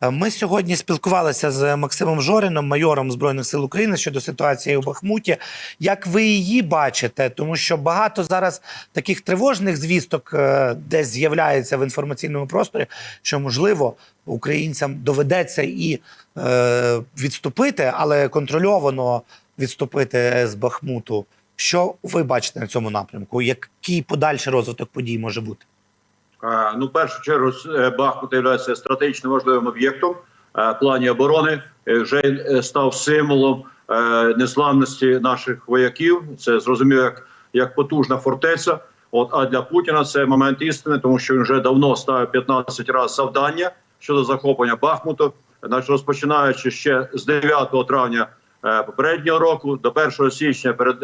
Е, Ми сьогодні спілкувалися з Максимом Жорином, майором Збройних сил України щодо ситуації у Бахмуті. Як ви її бачите? Тому що багато зараз таких тривожних звісток е, десь з'являється в інформаційному просторі, що можливо українцям доведеться і е, відступити, але контрольовано відступити з Бахмуту. Що ви бачите на цьому напрямку? Який подальший розвиток подій може бути? Е, Ну, в першу чергу, е, Бахмут є стратегічно важливим об'єктом е, в плані оборони. Вже став символом незламності наших вояків. Це зрозуміло як, як потужна фортеця. От а для Путіна це момент істини, тому що він вже давно ставив 15 разів завдання щодо захоплення Бахмуту. Значить, розпочинаючи ще з 9 травня попереднього року до 1 січня перед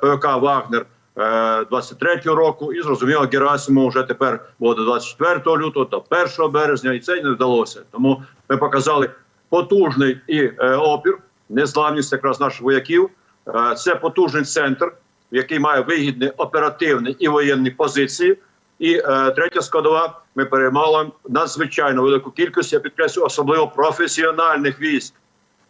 ПВК Вагнер. Е, 23-го року, і зрозуміло, Герасимов вже тепер було до 24 лютого, до 1 березня, і це не вдалося. Тому ми показали потужний і е, опір, незламність якраз наших вояків. Е, це потужний центр, який має вигідні оперативні і воєнні позиції. І е, третя складова, ми переймали надзвичайно велику кількість, я підкреслю, особливо професіональних військ.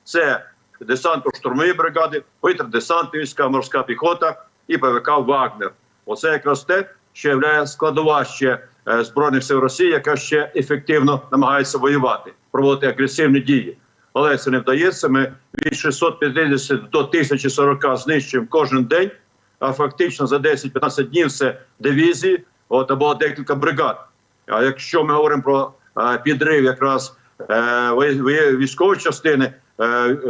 Це десантно-штурмові бригади, повітря-десантні війська, морська піхота і ПВК Вагнер. Оце якраз те, що є складова ще е, збройних сил Росії, яка ще ефективно намагається воювати, проводити агресивні дії. Але це не вдається. Ми від 650 до 1040 знищуємо кожен день. А фактично за 10-15 днів це дивізії, от або декілька бригад. А якщо ми говоримо про е, підрив якраз е, військової частини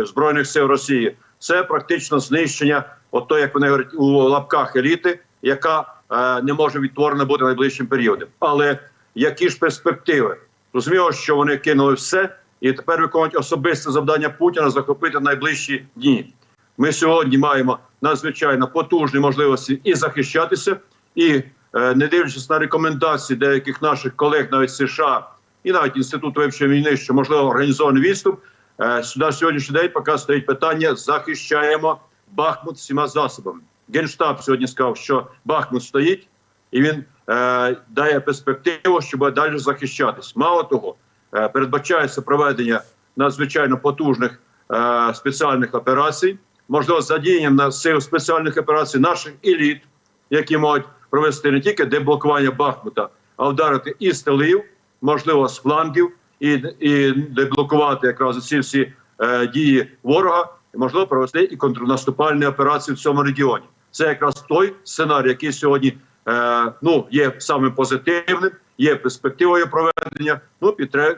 збройних сил Росії, це практично знищення, от то, як вони говорять у лапках еліти, яка е, не може відтворена бути найближчим періодом. Але які ж перспективи? Розуміло, що вони кинули все і тепер виконують особисте завдання Путіна захопити найближчі дні. Ми сьогодні маємо надзвичайно потужні можливості і захищатися, і е, не дивлячись на рекомендації деяких наших колег, навіть США і навіть інституту вивчення війни, що можливо організований відступ. Е, На сьогоднішній день поки стоїть питання: захищаємо Бахмут всіма засобами. Генштаб сьогодні сказав, що Бахмут стоїть, і він е, дає перспективу, щоб далі захищатись. Мало того, е, передбачається проведення надзвичайно потужних е, спеціальних операцій, можливо, задіянням на сил спеціальних операцій наших еліт, які можуть провести не тільки деблокування Бахмута, а вдарити і з тилів, можливо, з флангів, і, і деблокувати якраз ці всі е, дії ворога, і можливо провести і контрнаступальні операції в цьому регіоні. Це якраз той сценарій, який сьогодні е, ну є самим позитивним, є перспективою проведення. Ну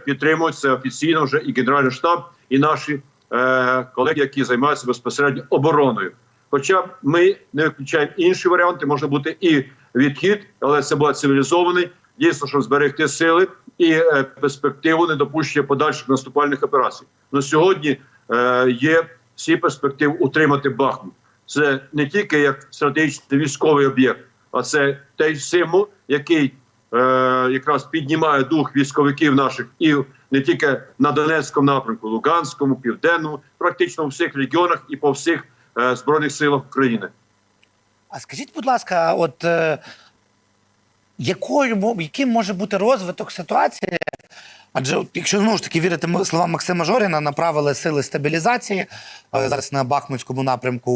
підтримують офіційно вже і Генеральний штаб, і наші е, колеги, які займаються безпосередньо обороною. Хоча ми не виключаємо інші варіанти, може бути і відхід, але це буде цивілізований, дійсно, щоб зберегти сили і е, перспективу недопущення подальших наступальних операцій. На сьогодні е, є всі перспективи утримати Бахмут. Це не тільки як стратегічний військовий об'єкт, а це той символ, який е, якраз піднімає дух військовиків наших і не тільки на Донецькому напрямку, Луганському, Південному, практично у всіх регіонах і по всіх е, збройних силах України. А скажіть, будь ласка, от е, якою яким може бути розвиток ситуації? Адже от, якщо знову ж таки вірити словам Максима Жоріна, направили сили стабілізації е, зараз на Бахмутському напрямку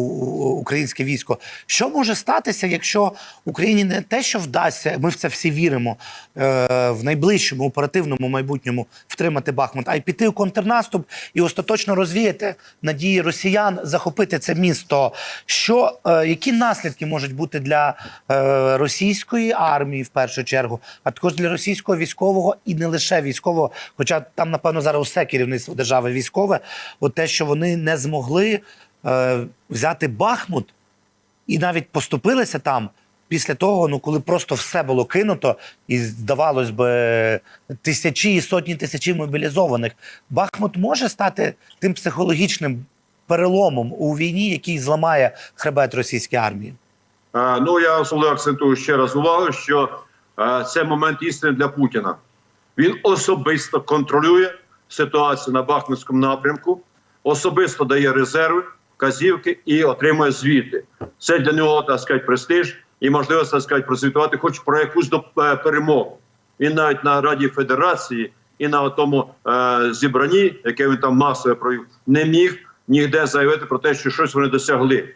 українське військо. Що може статися, якщо Україні не те, що вдасться, ми в це всі віримо е, в найближчому оперативному майбутньому втримати Бахмут, а й піти у контрнаступ і остаточно розвіяти надії росіян захопити це місто. Що е, які наслідки можуть бути для російської армії в першу чергу, а також для російського військового і не лише військового, хоча там, напевно, зараз усе керівництво держави військове, от те, що вони не змогли е, взяти Бахмут і навіть поступилися там. Після того, ну коли просто все було кинуто, і здавалось би, тисячі і сотні тисячі мобілізованих, Бахмут може стати тим психологічним переломом у війні, який зламає хребет російської армії. Е, Ну я особливо акцентую ще раз увагу, що е, це момент істини для Путіна. Він особисто контролює ситуацію на Бахмутському напрямку, особисто дає резерви, вказівки і отримує звіти. Це для нього так сказати, престиж і можливість так сказати, прозвітувати хоч про якусь до- е, перемогу. Він навіть на Раді Федерації і на тому е, зібранні, яке він там масово провів, не міг ніде заявити про те, що щось вони досягли.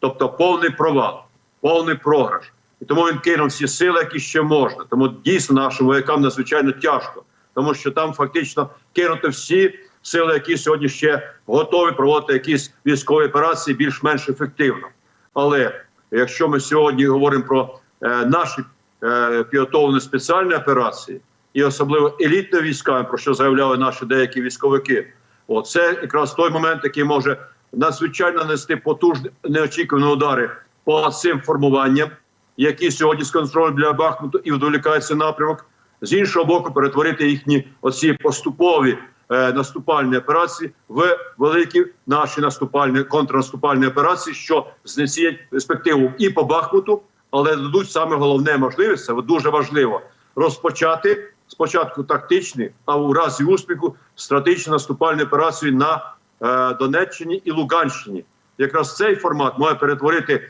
Тобто повний провал, повний програш. І тому він кинув всі сили, які ще можна. Тому дійсно нашим воякам надзвичайно тяжко, тому що там фактично кинути всі сили, які сьогодні ще готові проводити якісь військові операції більш-менш ефективно. Але якщо ми сьогодні говоримо про е, наші е, підготовлені спеціальні операції, і особливо елітні війська, про що заявляли наші деякі військовики, о, це якраз той момент, який може надзвичайно нести потужні неочікувані удари по цим формуванням, які сьогодні сконцентрують для Бахмуту і вдовлікається напрямок. З іншого боку, перетворити їхні оці поступові е, наступальні операції в великі наші наступальні контрнаступальні операції, що знецінять перспективу і по Бахмуту, але дадуть саме головне можливість, це дуже важливо розпочати спочатку тактичні, а у разі успіху стратегічні наступальні операції на е, Донеччині і Луганщині. Якраз цей формат має перетворити е,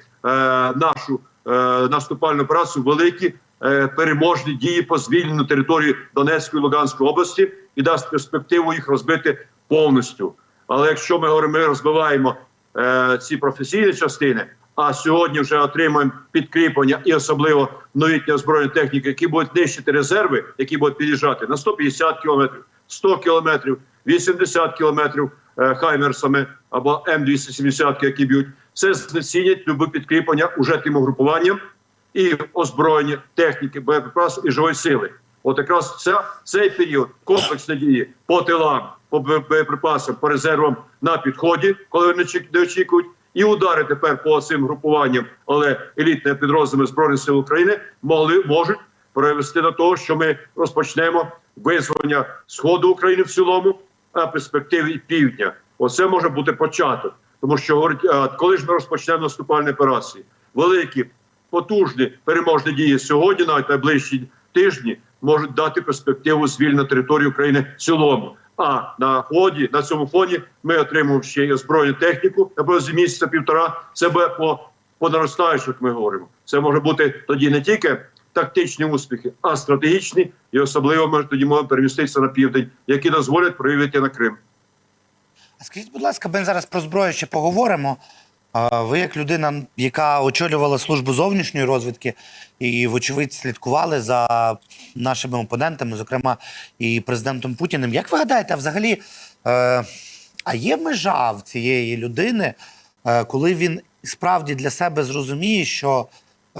нашу наступальну операцію в великі е, переможні дії по звільненню території Донецької і Луганської області і дасть перспективу їх розбити повністю. Але якщо ми говоримо, ми розбиваємо е, ці професійні частини, а сьогодні вже отримуємо підкріплення і особливо новітні озброєні техніки, які будуть нищити резерви, які будуть під'їжджати на 150 кілометрів, 100 кілометрів, 80 кілометрів е, хаймерсами або М270, які б'ють, це знецінять любе підкріплення уже тим угрупуванням і озброєння техніки, боєприпасу і живої сили. От якраз ця, цей період комплексної дії по тилам, по боєприпасам, по резервам на підході, коли вони не очікують, і удари тепер по цим групуванням, але елітні підрозділи збройних сил України могли можуть привести до того, що ми розпочнемо визволення сходу України в цілому, а перспективи і півдня. Оце може бути початок, тому що говорить, коли ж ми розпочнемо наступальні операції, великі потужні переможні дії сьогодні, навіть найближчі тижні, можуть дати перспективу звільнення території України в цілому. А на ході на цьому фоні ми отримуємо ще й озброєню техніку на протязі місяця півтора. Це буде по, по наростаючому, як ми говоримо. Це може бути тоді не тільки тактичні успіхи, а стратегічні, і особливо ми тоді можемо переміститися на південь, які дозволять проявити на Крим. А скажіть, будь ласка, ми зараз про зброю ще поговоримо. Ви, як людина, яка очолювала службу зовнішньої розвідки, і, вочевидь, слідкували за нашими опонентами, зокрема і президентом Путіним. Як ви гадаєте, взагалі, е, а є межа в цієї людини, е, коли він справді для себе зрозуміє, що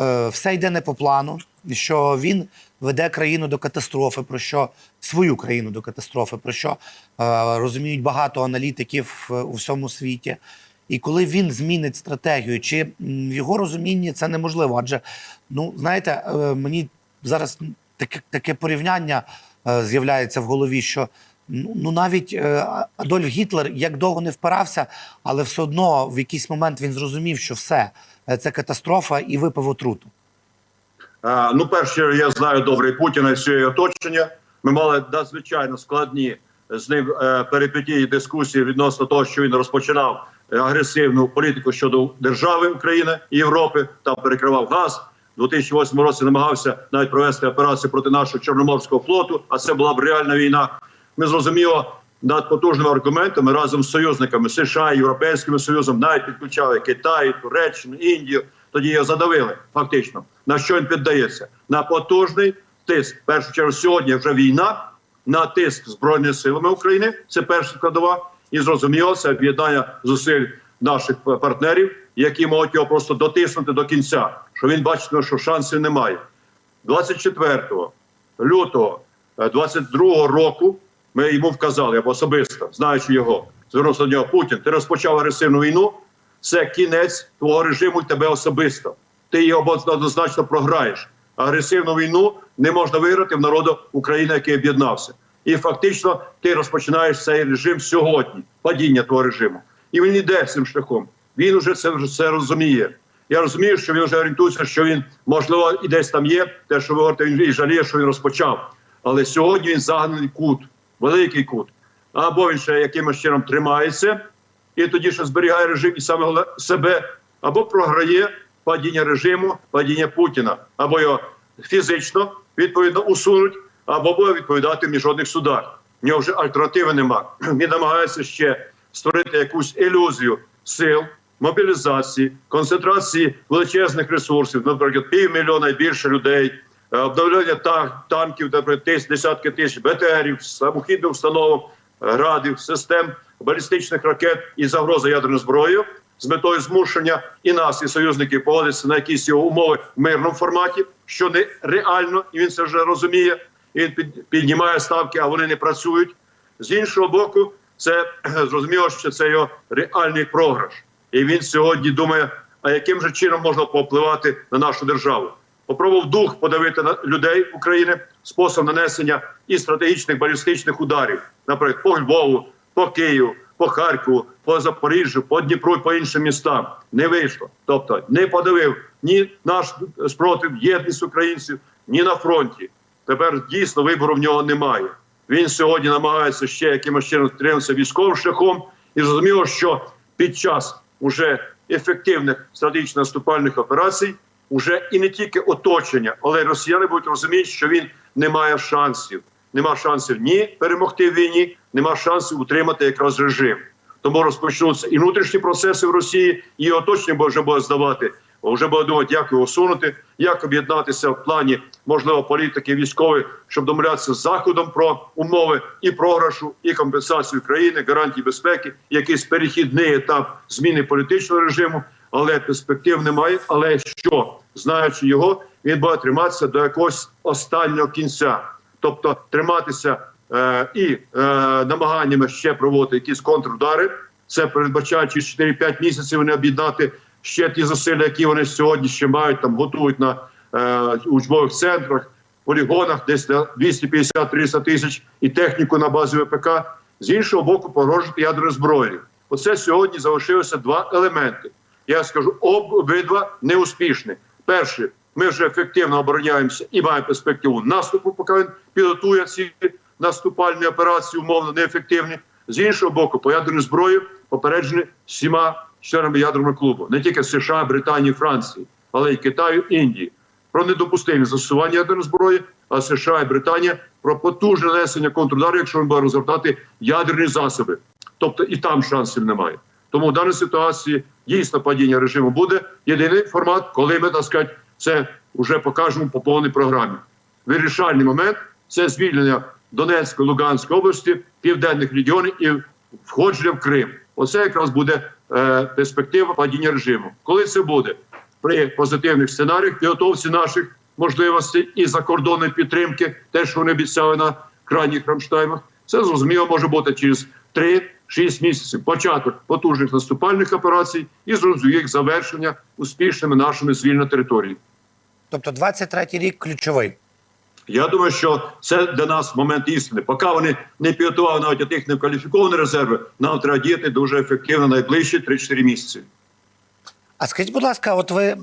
е, все йде не по плану, що він веде країну до катастрофи, про що свою країну до катастрофи, про що е, розуміють багато аналітиків е, у всьому світі. І коли він змінить стратегію, чи в його розумінні це неможливо? Адже, ну знаєте, е, мені зараз таке, таке порівняння е, з'являється в голові, що ну ну, навіть е, Адольф Гітлер як довго не впирався, але все одно в якийсь момент він зрозумів, що все е, це катастрофа, і випив отруту. Ну, перше, я знаю добре Путіна і все оточення. Ми мали надзвичайно складні з ним е, перипетії дискусії відносно того, що він розпочинав е, агресивну політику щодо держави України і Європи. Там перекривав газ. У 2008 році намагався навіть провести операцію проти нашого чорноморського флоту. А це була б реальна війна. Ми зрозуміло над потужними аргументами разом з союзниками США, Європейським Союзом, навіть підключали Китай, Туреччину, Індію. Тоді його задавили фактично. На що він піддається? На потужний тиск. Першу чергу сьогодні вже війна на тиск збройними силами України. Це перша складова. І зрозуміло, це об'єднання зусиль наших партнерів, які можуть його просто дотиснути до кінця. Що він бачить, що шансів немає. 24 лютого 22 року ми йому вказали особисто, знаючи його, звернувся до нього Путін. Ти розпочав агресивну війну. Це кінець твого режиму і тебе особисто. Ти його однозначно програєш. Агресивну війну не можна виграти в народу України, який об'єднався. І фактично ти розпочинаєш цей режим сьогодні, падіння твого режиму. І він йде цим шляхом. Він вже це це розуміє. Я розумію, що він вже орієнтується, що він можливо і десь там є. Те, що ви говорите, він і жаліє, що він розпочав. Але сьогодні він загнаний кут, великий кут. Або він ще якимось чином тримається, і тоді ще зберігає режим і саме себе, або програє падіння режиму, падіння Путіна, або його фізично відповідно усунуть, або буде відповідати в міжнародних судах. В нього вже альтернативи нема. Він намагається ще створити якусь ілюзію сил, мобілізації, концентрації величезних ресурсів, наприклад, півмільйона і більше людей, е, обновлення та- танків, наприклад, десятки тисяч БТРів, самохідних установок, градів, систем балістичних ракет і загроза ядерною зброєю з метою змушення і нас, і союзників погодитися на якісь його умови в мирному форматі, що не реально, і він це вже розуміє. І він піднімає ставки, а вони не працюють. З іншого боку, це зрозуміло, що це його реальний програш. І він сьогодні думає, а яким же чином можна попливати на нашу державу. Попробував дух подавити на людей України спосіб нанесення і стратегічних балістичних ударів, наприклад, по Львову, по Києву, по Харкову, по Запоріжжю, по Дніпру і по іншим містам. Не вийшло. Тобто не подавив ні наш спротив, єдність українців, ні на фронті. Тепер дійсно вибору в нього немає. Він сьогодні намагається ще якимось чином триматися військовим шляхом, і зрозуміло, що під час уже ефективних стратегічно наступальних операцій уже і не тільки оточення, але й росіяни будуть розуміти, що він не має шансів. Нема шансів ні перемогти в війні, нема шансів утримати якраз режим. Тому розпочнуться і внутрішні процеси в Росії, і оточення вже буде здавати. Вже буде думати, як його усунути, як об'єднатися в плані можливо політики військової, щоб домовлятися з заходом про умови і програшу, і компенсацію країни, гарантії безпеки, якийсь перехідний етап зміни політичного режиму, але перспектив немає. Але що знаючи його, він буде триматися до якогось останнього кінця, тобто триматися е, і е, намаганнями ще проводити якісь контрудари. Це передбачаючи 4-5 місяців вони об'єднати ще ті зусилля, які вони сьогодні ще мають там готують на е, учбових центрах, полігонах, десь на 250-300 тисяч і техніку на базі ВПК. З іншого боку, погрожувати ядерною зброєю. Оце сьогодні залишилося два елементи. Я скажу, обидва неуспішні. Перше, ми вже ефективно обороняємося і маємо перспективу наступу, поки він підготує ці наступальні операції, умовно неефективні. З іншого боку, по ядерній зброї попереджені всіма членами ядерного клубу, не тільки США, Британії, Франції, але й Китаю, Індії. Про недопустимість застосування ядерної зброї, а США і Британія про потужне нанесення контрудару, якщо він буде розгортати ядерні засоби. Тобто і там шансів немає. Тому в даній ситуації дійсно падіння режиму буде. Єдиний формат, коли ми так сказати, це вже покажемо по повній програмі. Вирішальний момент це звільнення Донецької, Луганської області, південних регіонів і входження в Крим. Оце якраз буде е, перспектива падіння режиму. Коли це буде при позитивних сценаріях, підготовці наших можливостей і закордонної підтримки, те, що вони обіцяли на крайніх рамштаймах, це зрозуміло може бути через 3-6 місяців. Початок потужних наступальних операцій і зрозумів їх завершення успішними нашими звільнення території. Тобто 23-й рік ключовий. Я думаю, що це для нас момент істини. Поки вони не підготували навіть тих некваліфіковані резерви, нам треба діяти дуже ефективно найближчі 3-4 місяці. А скажіть, будь ласка, от ви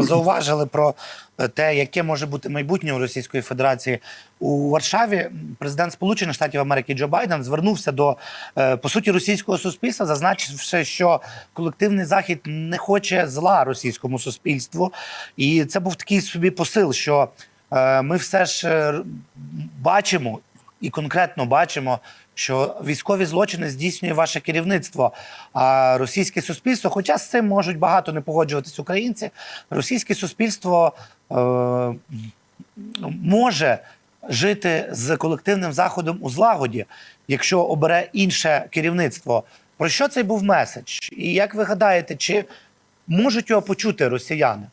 зауважили про е, те, яке може бути майбутнє у Російської Федерації у Варшаві. Президент Сполучених Штатів Америки Джо Байден звернувся до е, по суті російського суспільства, зазначивши, що колективний захід не хоче зла російському суспільству, і це був такий собі посил, що е, ми все ж бачимо і конкретно бачимо, що військові злочини здійснює ваше керівництво. А російське суспільство, хоча з цим можуть багато не погоджуватись українці, російське суспільство е, може жити з колективним заходом у злагоді, якщо обере інше керівництво. Про що цей був меседж? І як ви гадаєте, чи можуть його почути росіяни?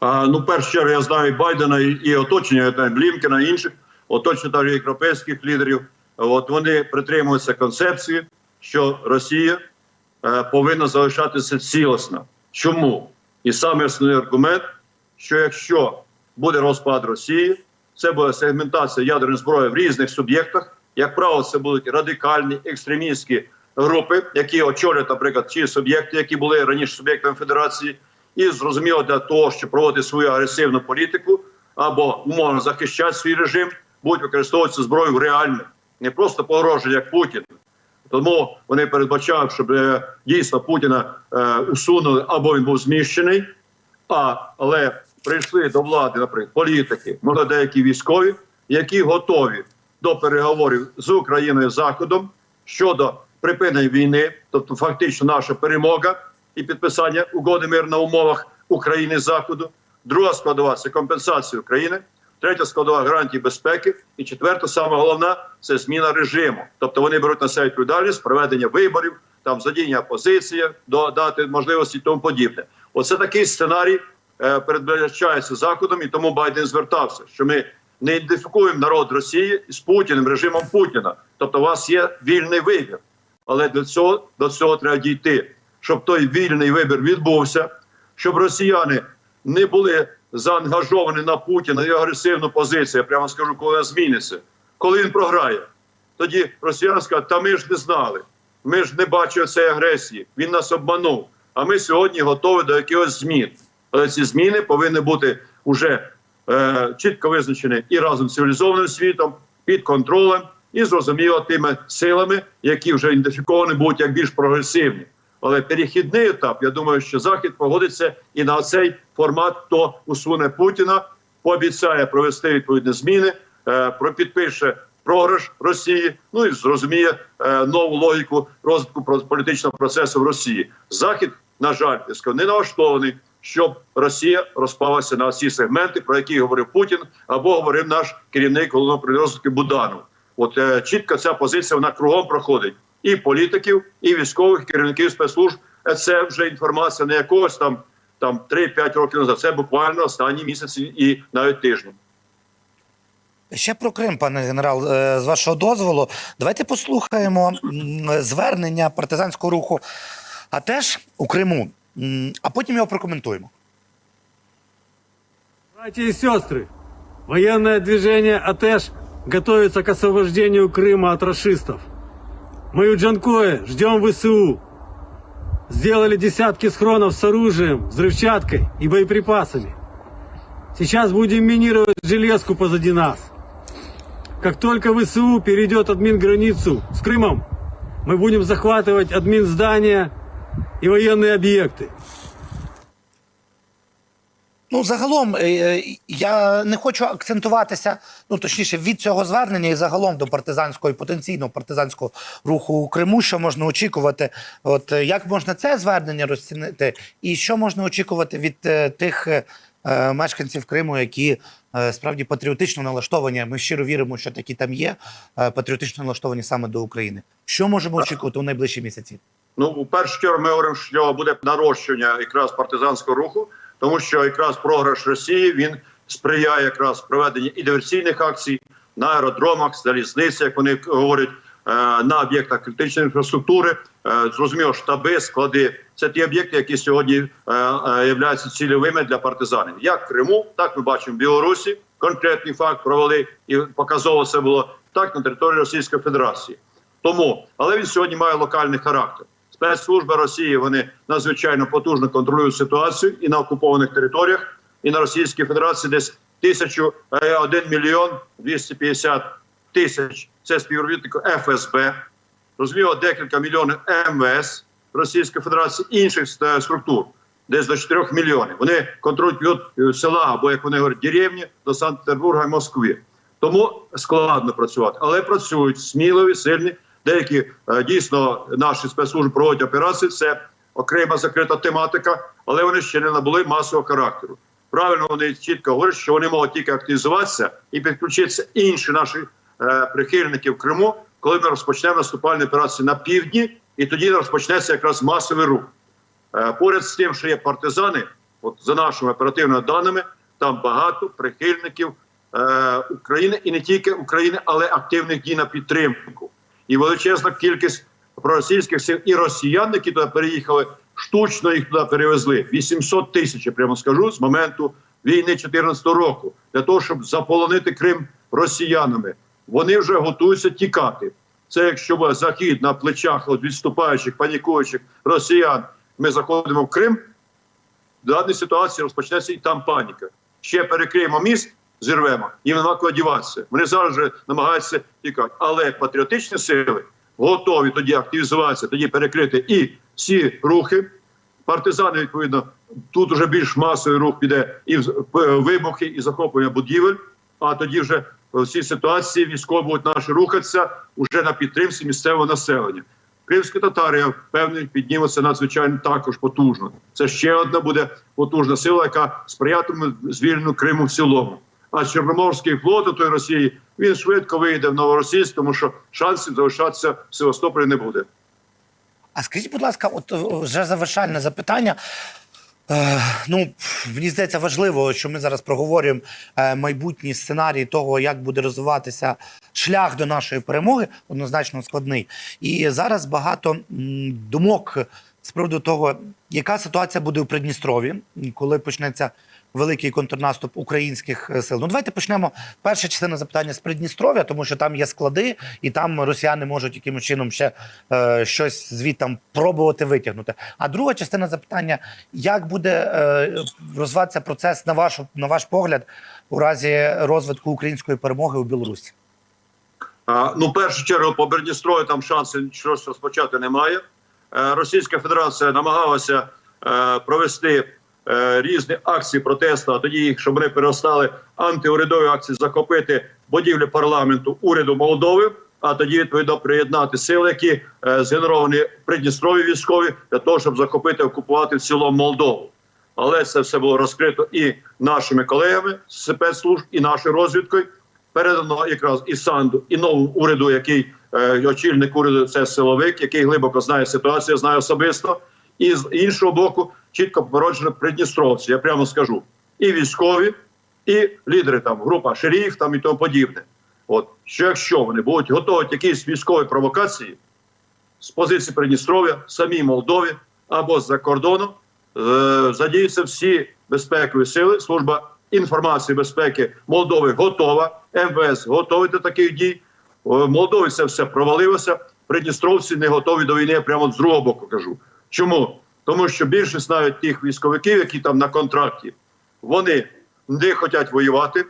А, ну, першу чергу, я знаю і Байдена і, і оточення Блінкена, і інших оточення навіть європейських лідерів. От вони притримуються концепції, що Росія е, повинна залишатися цілісна. Чому? І саме основний аргумент, що якщо буде розпад Росії, це буде сегментація ядерної зброї в різних суб'єктах. Як правило, це будуть радикальні екстремістські групи, які очолюють, наприклад, ті суб'єкти, які були раніше суб'єктами Федерації, і зрозуміло для того, щоб проводити свою агресивну політику або умовно захищати свій режим, будуть використовувати зброю реально, не просто погрожує, як Путін. Тому вони передбачають, щоб е, дійсно Путіна е, усунули або він був зміщений, а але прийшли до влади, наприклад, політики, може деякі військові, які готові до переговорів з Україною Заходом щодо припинення війни, тобто фактично наша перемога і підписання угоди мир на умовах України і Заходу. Друга складова це компенсація України. Третя складова гарантії безпеки. І четверта, саме головна це зміна режиму. Тобто вони беруть на себе відповідальність проведення виборів, там задіння опозиції, до дати можливості і тому подібне. Оце такий сценарій е, передбачається заходом, і тому Байден звертався, що ми не ідентифікуємо народ Росії з Путіним, режимом Путіна. Тобто, у вас є вільний вибір. Але до цього до цього треба дійти, щоб той вільний вибір відбувся, щоб росіяни не були заангажовані на Путіна і агресивну позицію. Я прямо скажу, коли вона зміниться, коли він програє. Тоді росіяни скажуть, та ми ж не знали, ми ж не бачили цієї агресії. Він нас обманув. А ми сьогодні готові до якихось змін. Але ці зміни повинні бути вже е, чітко визначені і разом з цивілізованим світом, під контролем і зрозуміло тими силами, які вже ідентифіковані будуть як більш прогресивні. Але перехідний етап, я думаю, що Захід погодиться і на цей формат, хто усуне Путіна, пообіцяє провести відповідні зміни, е, про підпише програш Росії, ну і зрозуміє е, нову логіку розвитку політичного процесу в Росії. Захід, на жаль, не налаштований, щоб Росія розпалася на ці сегменти, про які говорив Путін або говорив наш керівник головного розвитку Буданов. От е, чітко ця позиція вона кругом проходить і політиків, і військових керівників спецслужб. Е, Це вже інформація не якогось там там 3-5 років назад. Це буквально останні місяці і навіть тижні. Ще про Крим, пане генерал, е, з вашого дозволу. Давайте послухаємо м, звернення партизанського руху, а теж у Криму, М, а потім його прокоментуємо. Братья и сестры, военное движение АТЭШ готовится к освобождению Крыма от расистов. Мы у Джанкоя ждем ВСУ. Сделали десятки схронов с оружием, взрывчаткой и боеприпасами. Сейчас будем минировать железку позади нас. Как только ВСУ перейдет админ-границу с Крымом, мы будем захватывать админ-здания и военные объекты. Ну, загалом, е, е, я не хочу акцентуватися, ну точніше, від цього звернення і загалом до партизанського і потенційного партизанського руху у Криму, що можна очікувати. От е, як можна це звернення розцінити, і що можна очікувати від тих мешканців Криму, які справді патріотично налаштовані. Ми щиро віримо, що такі там є, патріотично налаштовані саме до України. Що можемо очікувати у найближчі місяці? Ну, у першу чергу, ми говоримо, що буде нарощування якраз партизанського руху, тому що якраз програш Росії він сприяє якраз проведенню і диверсійних акцій на аеродромах, залізниці, як вони говорять, е, на об'єктах критичної інфраструктури. Е, Зрозуміло, штаби, склади це ті об'єкти, які сьогодні е, являються цільовими для партизанів. Як в Криму, так ми бачимо в Білорусі. Конкретний факт провели і показово це було так на території Російської Федерації. Тому, але він сьогодні має локальний характер. Спецслужби Росії вони надзвичайно потужно контролюють ситуацію і на окупованих територіях, і на Російській Федерації десь тисячу е, один мільйон 250 тисяч. Це співробітник ФСБ. Розуміло, декілька мільйонів МВС Російської Федерації інших е, структур, десь до 4 мільйонів. Вони контролюють е, села або як вони говорять, деревні до Санкт-Петербурга і Москви. Тому складно працювати, але працюють сміливі, сильні. Деякі е, дійсно наші спецслужби проводять операції. Це окрема закрита тематика, але вони ще не набули масового характеру. Правильно вони чітко говорять, що вони можуть тільки активізуватися і підключитися інші наші е, прихильники в Криму, коли ми розпочнемо наступальні операції на півдні, і тоді розпочнеться якраз масовий рух. Е, Поряд з тим, що є партизани, от за нашими оперативними даними, там багато прихильників України і не тільки України, але активних дій на підтримку. І величезна кількість проросійських сил і росіян, які туди переїхали, штучно їх туди перевезли. 800 тисяч, я прямо скажу, з моменту війни 2014 року, для того, щоб заполонити Крим росіянами. Вони вже готуються тікати. Це якщо захід на плечах от відступаючих, панікуючих росіян, ми заходимо в Крим, в даній ситуації розпочнеться і там паніка. Ще перекриємо міст, зірвемо, їм нема куди діватися. Вони зараз вже намагаються тікати. Але патріотичні сили готові тоді активізуватися, тоді перекрити і всі рухи. Партизани, відповідно, тут вже більш масовий рух піде і в- вибухи, і захоплення будівель. А тоді вже в цій ситуації військові будуть наші рухатися уже на підтримці місцевого населення. Кримські татари, я впевнений, піднімуться надзвичайно також потужно. Це ще одна буде потужна сила, яка сприятиме звільненню Криму в цілому. А Чорноморський флот у той Росії він швидко вийде в Новоросійськ, тому що шансів залишатися в Севастополі не буде. А скажіть, будь ласка, от е, вже завершальне запитання. Е, ну, мені здається, важливо, що ми зараз проговорюємо е, майбутній сценарій того, як буде розвиватися шлях до нашої перемоги, однозначно складний. І зараз багато думок з приводу того, яка ситуація буде у Придністрові, коли почнеться великий контрнаступ українських е, сил. Ну, давайте почнемо. Перша частина запитання з Придністров'я, тому що там є склади, і там росіяни можуть якимось чином ще е, щось звідти пробувати витягнути. А друга частина запитання: як буде е, розвиватися процес на ваш, на ваш погляд у разі розвитку української перемоги у Білорусі? А, ну, першу чергу, по Бердністрою там шансів щось розпочати немає. Е, Російська Федерація намагалася е, провести е, різні акції протесту, а тоді їх, щоб вони перестали антиурядові акції, захопити будівлі парламенту уряду Молдови. А тоді відповідно приєднати сили, які е, згенеровані Придністрові військові для того, щоб захопити окупувати в цілому Молдову. Але це все було розкрито і нашими колегами з спецслужб, і нашою розвідкою. Передано якраз і Санду, і новому уряду, який е, очільник уряду це силовик, який глибоко знає ситуацію, знає особисто. І з іншого боку, чітко породжено придністровці. Я прямо скажу, і військові, і лідери там група шеріф там і тому подібне. От що якщо вони будуть готові якісь військові провокації з позиції Придністров'я, самій Молдові або з-за кордону, е, задіються всі безпекові сили. Служба інформації безпеки Молдови готова. МВС готовий до таких дій. В Молдові це все провалилося. Придністровці не готові до війни. Я прямо з другого боку кажу. Чому? Тому що більшість навіть тих військовиків, які там на контракті, вони не хочуть воювати.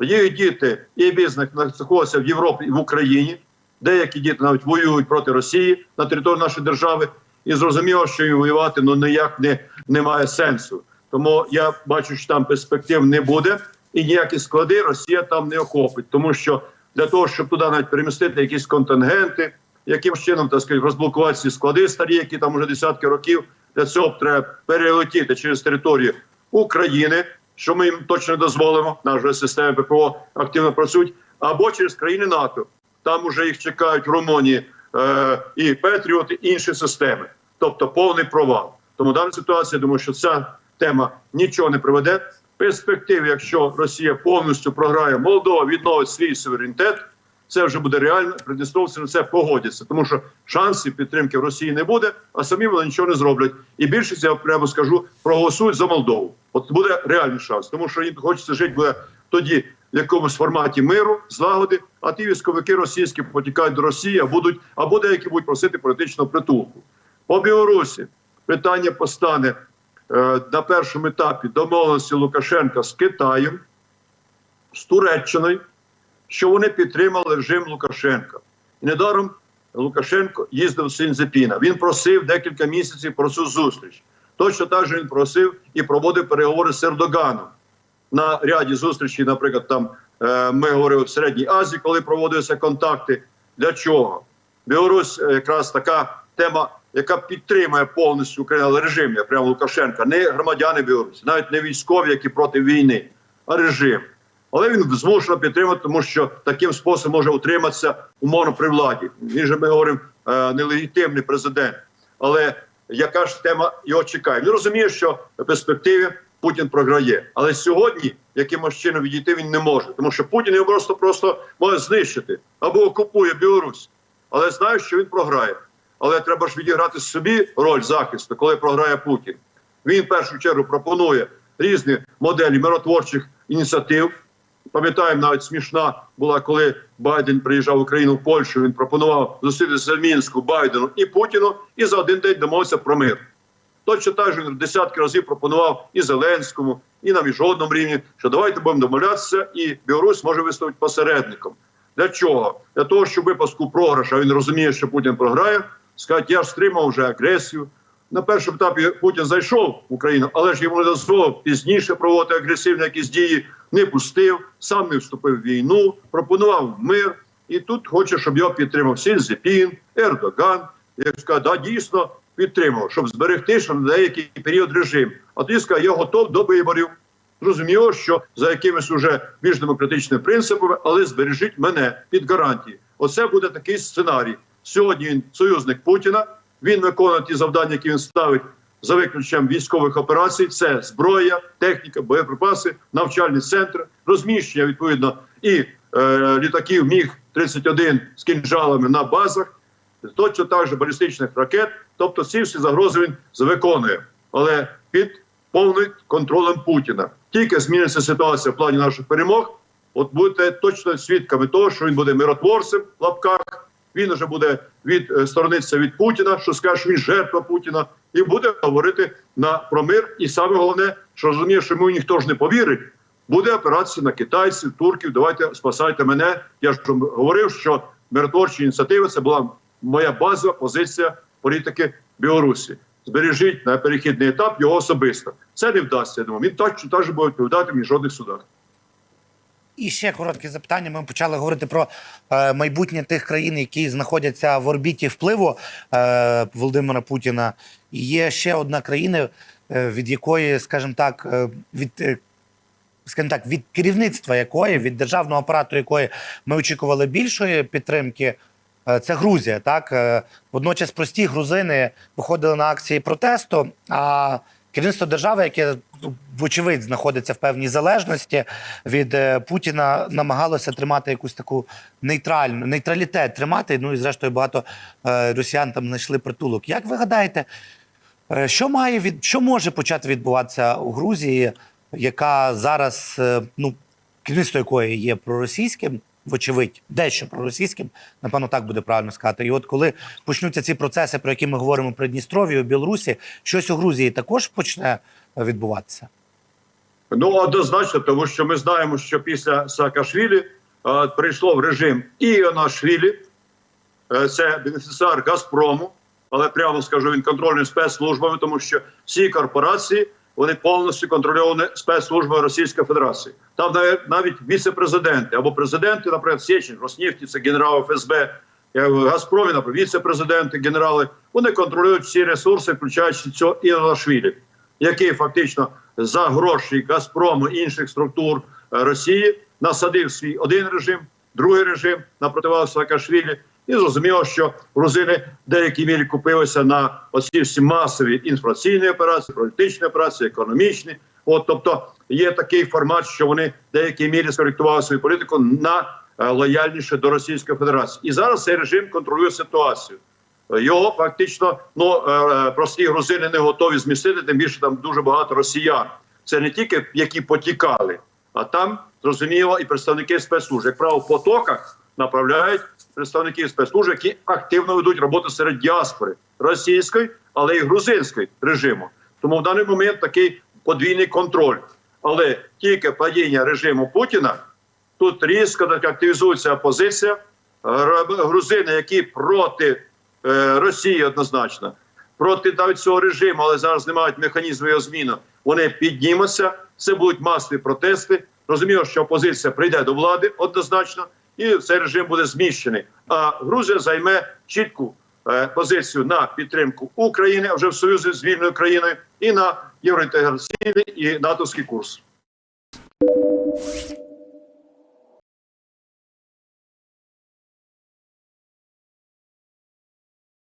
Їх діти і бізнес знаходяться в Європі і в Україні. Деякі діти навіть воюють проти Росії на території нашої держави. І зрозуміло, що їм воювати ну ніяк не немає сенсу. Тому я бачу, що там перспектив не буде, і ніякі склади Росія там не охопить, тому що для того, щоб туди навіть перемістити якісь контингенти, яким чином так сказати, розблокувати ці склади старі, які там вже десятки років. Для цього треба перелетіти через територію України, що ми їм точно дозволимо. Наші системи ППО активно працюють, або через країни НАТО. Там уже їх чекають Румунії е, і Петріоти, і інші системи, тобто повний провал. Тому дана ситуація, я думаю, що ця тема нічого не приведе. В перспективі, якщо Росія повністю програє, Молдова відновить свій суверенітет. Це вже буде реально. Придністровці на це погодяться, тому що шансів підтримки в Росії не буде, а самі вони нічого не зроблять. І більшість я прямо скажу, проголосують за Молдову. От буде реальний шанс, тому що їм хочеться жити буде тоді в якомусь форматі миру, злагоди. А ті військовики російські потікають до Росії, а будуть або деякі будуть просити політичного притулку. По Білорусі питання постане е, на першому етапі домовленості Лукашенка з Китаєм, з Туреччиною що вони підтримали режим Лукашенка. І недаром Лукашенко їздив з Сінзепіна. Він просив декілька місяців про цю зустріч. Точно так же він просив і проводив переговори з Ердоганом на ряді зустрічей. Наприклад, там е, ми говорили в Середній Азії, коли проводилися контакти. Для чого? Білорусь е, якраз така тема, яка підтримує повністю Україну, режим я прямо Лукашенка, не громадяни Білорусі, навіть не військові, які проти війни, а режим. Але він змушено підтримати, тому що таким способом може утриматися умовно при владі. Він же ми говоримо е, нелегітимний президент. Але яка ж тема його чекає? Він розуміє, що в перспективі Путін програє. Але сьогодні якимось чином відійти він не може, тому що Путін його просто просто може знищити або окупує Білорусь. Але знає, що він програє. Але треба ж відіграти собі роль захисту, коли програє Путін. Він в першу чергу пропонує різні моделі миротворчих ініціатив. Пам'ятаємо, навіть смішна була, коли Байден приїжджав в Україну в Польщу. Він пропонував зустрітися в мінську Байдену і Путіну, і за один день домовився про мир. Точно так же він десятки разів пропонував і Зеленському, і на міжнародному рівні, що давайте будемо домовлятися, і Білорусь може виступити посередником. Для чого? Для того, щоб випуску програша він розуміє, що Путін програє, сказати, я ж стримав вже агресію, на першому етапі Путін зайшов в Україну, але ж йому не дозволив пізніше проводити агресивні якісь дії, не пустив, сам не вступив в війну, пропонував мир. І тут хоче, щоб його підтримав Сінзепін, Ердоган. Як сказав, да, дійсно підтримав, щоб зберегти ще на деякий період режим. А тоді сказав, я готов до виборів. Зрозуміло, що за якимись уже більш демократичними принципами, але збережіть мене під гарантії. Оце буде такий сценарій. Сьогодні він союзник Путіна. Він виконує ті завдання, які він ставить за виключенням військових операцій. Це зброя, техніка, боєприпаси, навчальні центри, розміщення відповідно і е, літаків Міг 31 з кінжалами на базах, точно так же балістичних ракет. Тобто, ці всі загрози він виконує, але під повним контролем Путіна. Тільки зміниться ситуація в плані наших перемог. От будете точно свідками того, що він буде миротворцем в лапках. Він вже буде від е, сторонитися від Путіна, що скаже, що він жертва Путіна, і буде говорити на про мир. І саме головне, що розуміє, що йому ніхто ж не повірить. Буде операція на китайців, турків. Давайте спасайте мене. Я ж говорив, що миротворчі ініціативи це була моя базова позиція політики Білорусі. Збережіть на перехідний етап його особисто. Це не вдасться. Я думаю. Він так же буде відповідати в міжнародних судах. І ще коротке запитання. Ми почали говорити про е, майбутнє тих країн, які знаходяться в орбіті впливу е, Володимира Путіна. І є ще одна країна, е, від якої, скажімо так, е, від. е, Скажімо так, від керівництва якої, від державного апарату якої ми очікували більшої підтримки, е, це Грузія. Так Е, водночас прості грузини виходили на акції протесту. А керівництво держави, яке ну, вочевидь знаходиться в певній залежності від е, Путіна, намагалося тримати якусь таку нейтральну нейтралітет тримати. Ну і зрештою багато е, росіян там знайшли притулок. Як ви гадаєте, е, що має від що може почати відбуватися у Грузії, яка зараз ну керівництво якої є проросійським? Вочевидь, дещо проросійським, напевно, так буде правильно сказати. І от коли почнуться ці процеси, про які ми говоримо про Дністрові, у Білорусі, щось у Грузії також почне відбуватися. Ну однозначно, тому що ми знаємо, що після Саакашвілі е, прийшло в режим Іонашвілі, е, це бенефіціар Газпрому, але прямо скажу, він контрольний спецслужбами, тому що всі корпорації вони повністю контрольовані спецслужбами Російської Федерації. Там навіть, віце-президенти або президенти, наприклад, Сєчин, Роснефті, це генерал ФСБ, е, Газпромі, наприклад, віце-президенти, генерали, вони контролюють всі ресурси, включаючи цього Іонашвілі, який фактично за гроші Газпрому і інших структур е, Росії насадив свій один режим, другий режим на противагу Саакашвілі. І зрозуміло, що грузини в деякій мірі купилися на оці всі масові інформаційні операції, політичні операції, економічні. От тобто є такий формат, що вони в деякій мірі скоректували свою політику на е, лояльніше до Російської Федерації. І зараз цей режим контролює ситуацію. Його фактично ну е, прості грузини не готові змістити. Тим більше там дуже багато росіян. Це не тільки які потікали, а там зрозуміло і представники спецслужб. Як правило, в потоках направляють представників спецслужб, які активно ведуть роботу серед діаспори російської, але й грузинської режиму. Тому в даний момент такий подвійний контроль. Але тільки падіння режиму Путіна тут різко так активізується опозиція. Грузини, які проти е, Росії однозначно, проти навіть цього режиму, але зараз не мають механізму його зміни. Вони піднімуться. Це будуть масові протести. Розумію, що опозиція прийде до влади однозначно, і цей режим буде зміщений. А Грузія займе чітку е, позицію на підтримку України а вже в союзі з вільною країною і на євроінтеграційний і натовський курс.